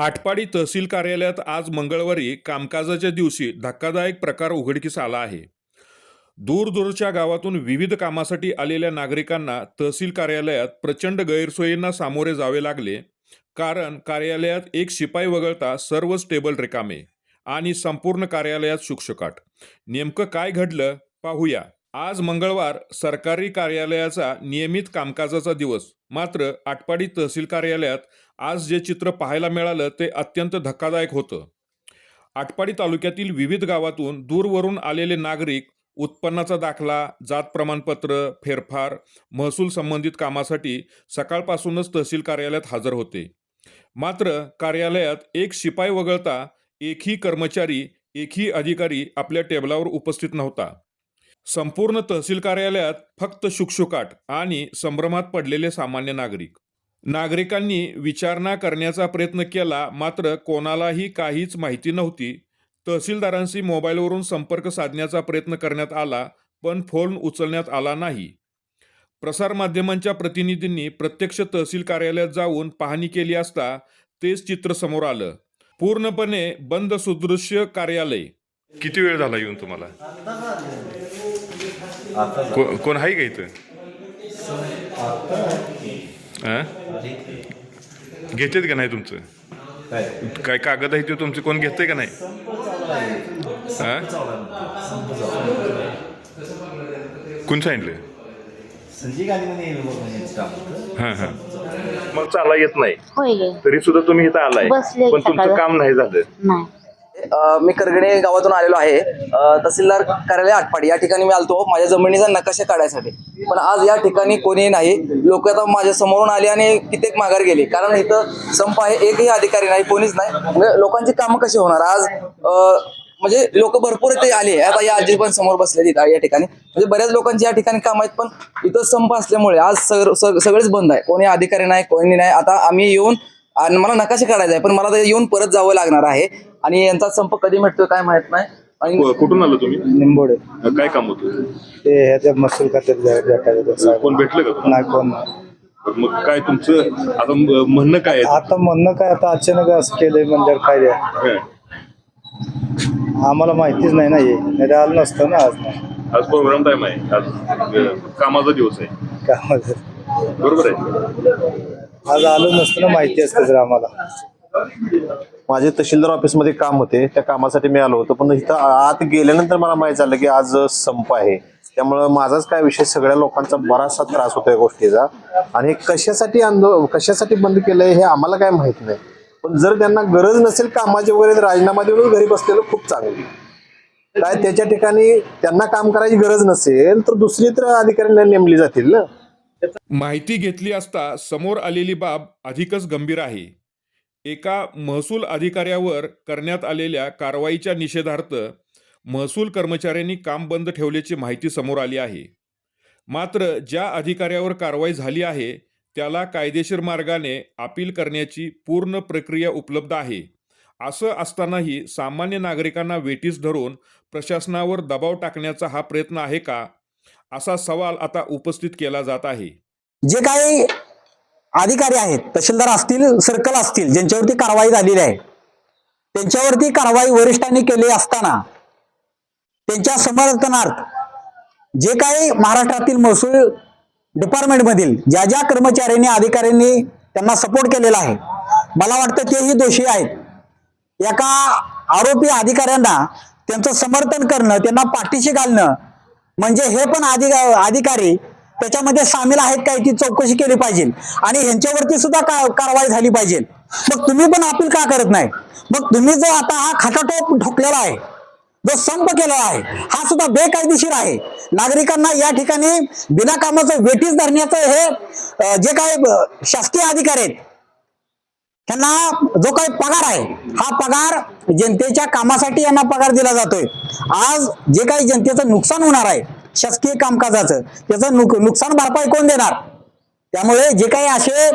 आटपाडी तहसील कार्यालयात आज मंगळवारी कामकाजाच्या दिवशी धक्कादायक प्रकार उघडकीस आला आहे. दूरदूरच्या गावातून विविध कामासाठी आलेल्या नागरिकांना तहसील कार्यालयात प्रचंड गैरसोयींना सामोरे जावे लागले कारण कार्यालयात एक शिपाई वगळता सर्वच टेबल रिकामे आणि संपूर्ण कार्यालयात शुकशुकाट. नेमकं काय घडलं पाहूया. आज मंगळवार सरकारी कार्यालयाचा नियमित कामकाजाचा दिवस मात्र आटपाडी तहसील कार्यालयात आज जे चित्र पाहायला मिळालं ते अत्यंत धक्कादायक होतं. आटपाडी तालुक्यातील विविध गावातून दूरवरून आलेले नागरिक उत्पन्नाचा दाखला जात प्रमाणपत्र फेरफार महसूल संबंधित कामासाठी सकाळपासूनच तहसील कार्यालयात हजर होते. मात्र कार्यालयात एक शिपाई वगळता एकही कर्मचारी एकही अधिकारी आपल्या टेबलावर उपस्थित नव्हता. संपूर्ण तहसील कार्यालयात फक्त शुकशुकाट आणि संभ्रमात पडलेले सामान्य नागरिक. नागरिकांनी विचारणा करण्याचा प्रयत्न केला मात्र कोणालाही काहीच माहिती नव्हती. तहसीलदारांशी मोबाईलवरून संपर्क साधण्याचा प्रयत्न करण्यात आला पण फोन उचलण्यात आला नाही. प्रसारमाध्यमांच्या प्रतिनिधींनी प्रत्यक्ष तहसील कार्यालयात जाऊन पाहणी केली असता तेच चित्र समोर आलं. पूर्णपणे बंद सुदृश्य कार्यालय. किती वेळ झाला येऊन तुम्हाला? को- कोण आहे का इथं? घेतेत का नाही तुमचं? काय? कागद आहे ते तुमचे? कोण घेतंय का नाही? हा? कोण सांगितलं म्हणजे. हां हां. मग चाला येत नाही. तरी सुद्धा तुम्ही इथं आलाय. पण तुमचं. काम नाही झालं. मी करगणे गावातून आलेलो आहे. तहसीलदार कार्यालय आटपाडी. या ठिकाणी मी आलतो. माझ्या जमिनीचा नकाशा काढायसाठी. पण आज या ठिकाणी कोणी नाही. लोक आता माझ्या समोरून आले आणि कित्येक माघार गेले. कारण इथं संप आहे. एकही अधिकारी नाही. कोणीच नाही. म्हणजे लोकांची कामं कशी होणार? आज म्हणजे लोक भरपूर इथे आले आता या आजी पण समोर बसलेली आहेत या ठिकाणी. म्हणजे बऱ्याच लोकांची या ठिकाणी काम आहेत. पण इथं संप असल्यामुळे आज सगळेच बंद आहे. कोणी अधिकारी नाही कोणी नाही. आता आम्ही येऊन आणि मला नकाशे काढायचा आहे पण मला ते येऊन परत जावं लागणार आहे. आणि यांचा संप कधी मिटतोय काय माहीत नाही. आणि कुठून आलं तुम्ही? निंबोडे. काय काम होतं? ते ह्याच्या महसूल खात्यात. कोण भेटलं का? नाही कोण. मग काय तुमचं आता म्हणणं काय आता म्हणणं काय आता अचानक असं केलंय म्हणल्यावर काय? द्या? आम्हाला माहितीच नाही ना हे. नाही आलं नसतं ना आज. आज प्रोग्राम टाइम आहे. आज कामाचा दिवस आहे. कामाचं. बरोबर आहे? आज आलं नसतं ना माहिती असतं जर आम्हाला. माझे तहसीलदार ऑफिसमध्ये काम होते. त्या कामासाठी मी आलो होतो. पण इथं आत गेल्यानंतर मला माहीत झालं की आज संप आहे. त्यामुळं माझाच काय विषय सगळ्या लोकांचा बराचसा त्रास होतो या गोष्टीचा. आणि हे कशासाठी आंदोलन कशासाठी बंद केलंय हे आम्हाला काय माहीत नाही. पण जर त्यांना गरज नसेल कामाची वगैरे तर राजीनामा देऊन घरी बसलेलं खूप चांगलं काय त्याच्या ठिकाणी त्यांना काम करायची गरज नसेल तर दुसरी तर अधिकाऱ्यांना नेमली जातील ना. माहिती घेतली असता समोर आलेली बाब अधिकच गंभीर आहे. एका महसूल अधिकाऱ्यावर करण्यात आलेल्या कारवाईच्या निषेधार्थ महसूल कर्मचाऱ्यांनी काम बंद ठेवल्याची माहिती समोर आली आहे. मात्र ज्या अधिकाऱ्यावर कारवाई झाली आहे त्याला कायदेशीर मार्गाने अपील करण्याची पूर्ण प्रक्रिया उपलब्ध आहे. असं असतानाही सामान्य नागरिकांना वेटीस धरून प्रशासनावर दबाव टाकण्याचा हा प्रयत्न आहे का? असा सवाल आता उपस्थित केला जात आहे. जे काही अधिकारी आहेत तहसीलदार असतील सर्कल असतील ज्यांच्यावरती कारवाई झालेली आहे त्यांच्यावरती कारवाई वरिष्ठांनी केली असताना त्यांच्या समर्थनार्थ जे काही महाराष्ट्रातील महसूल डिपार्टमेंटमधील ज्या ज्या कर्मचाऱ्यांनी अधिकाऱ्यांनी त्यांना सपोर्ट केलेला आहे मला वाटतं तेही दोषी आहेत. एका आरोपी अधिकाऱ्यांना त्यांचं समर्थन करणं त्यांना पाठीशी घालणं म्हणजे हे पण अधिक अधिकारी त्याच्यामध्ये सामील आहेत काय ती चौकशी केली पाहिजे? आणि ह्यांच्यावरती सुद्धा का कारवाई झाली पाहिजे? मग तुम्ही पण अपील का करत नाही? मग तुम्ही जो आता हा खटाटोप ठोकलेला आहे जो संप केलेला आहे हा सुद्धा बेकायदेशीर आहे. नागरिकांना या ठिकाणी बिना कामाचं वेटीस धरण्याचं हे जे काय शासकीय अधिकारी आहेत त्यांना जो काही पगार आहे हा पगार जनतेच्या कामासाठी यांना पगार दिला जातोय. आज जे काही जनतेचं नुकसान होणार आहे शासकीय कामकाजाचं त्याचं नुक नुकसान भरपाई कोण देणार? त्यामुळे जे काही असे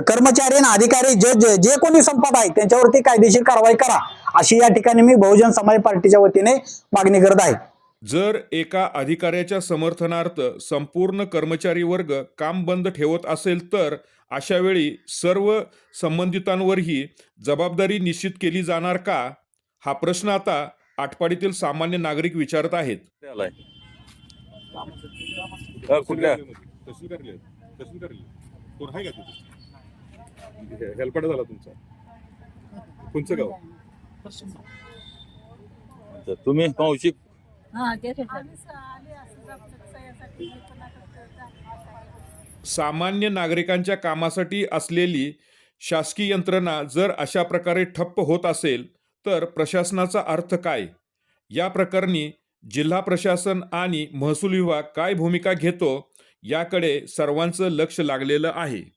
कर्मचारी आणि अधिकारी जे जे- जे कोणी संपत आहे त्यांच्यावरती कायदेशीर कारवाई करा अशी या ठिकाणी मी बहुजन समाज पार्टीच्या वतीने मागणी करत आहे. जर एका अधिकाऱ्याच्या समर्थनार्थ संपूर्ण कर्मचारी वर्ग काम बंद ठेवत असेल तर अशा वेळी सर्व संबंधितांवरही जबाबदारी निश्चित केली जाणार का? हा प्रश्न आता आटपाडीतील सामान्य नागरिक विचारत आहेत. हेल्पाडा झाला तुमचा. कोणचं गाव? तुम्ही मावशी हा सामान्य नागरिकांच्या कामासाठी असलेली शासकीय यंत्रणा जर अशा प्रकारे ठप्प होत असेल तर प्रशासनाचा अर्थ काय? या प्रकरणी जिल्हा प्रशासन आणि महसूल विभाग काय भूमिका घेतो याकडे सर्वांचं लक्ष लागलेलं आहे.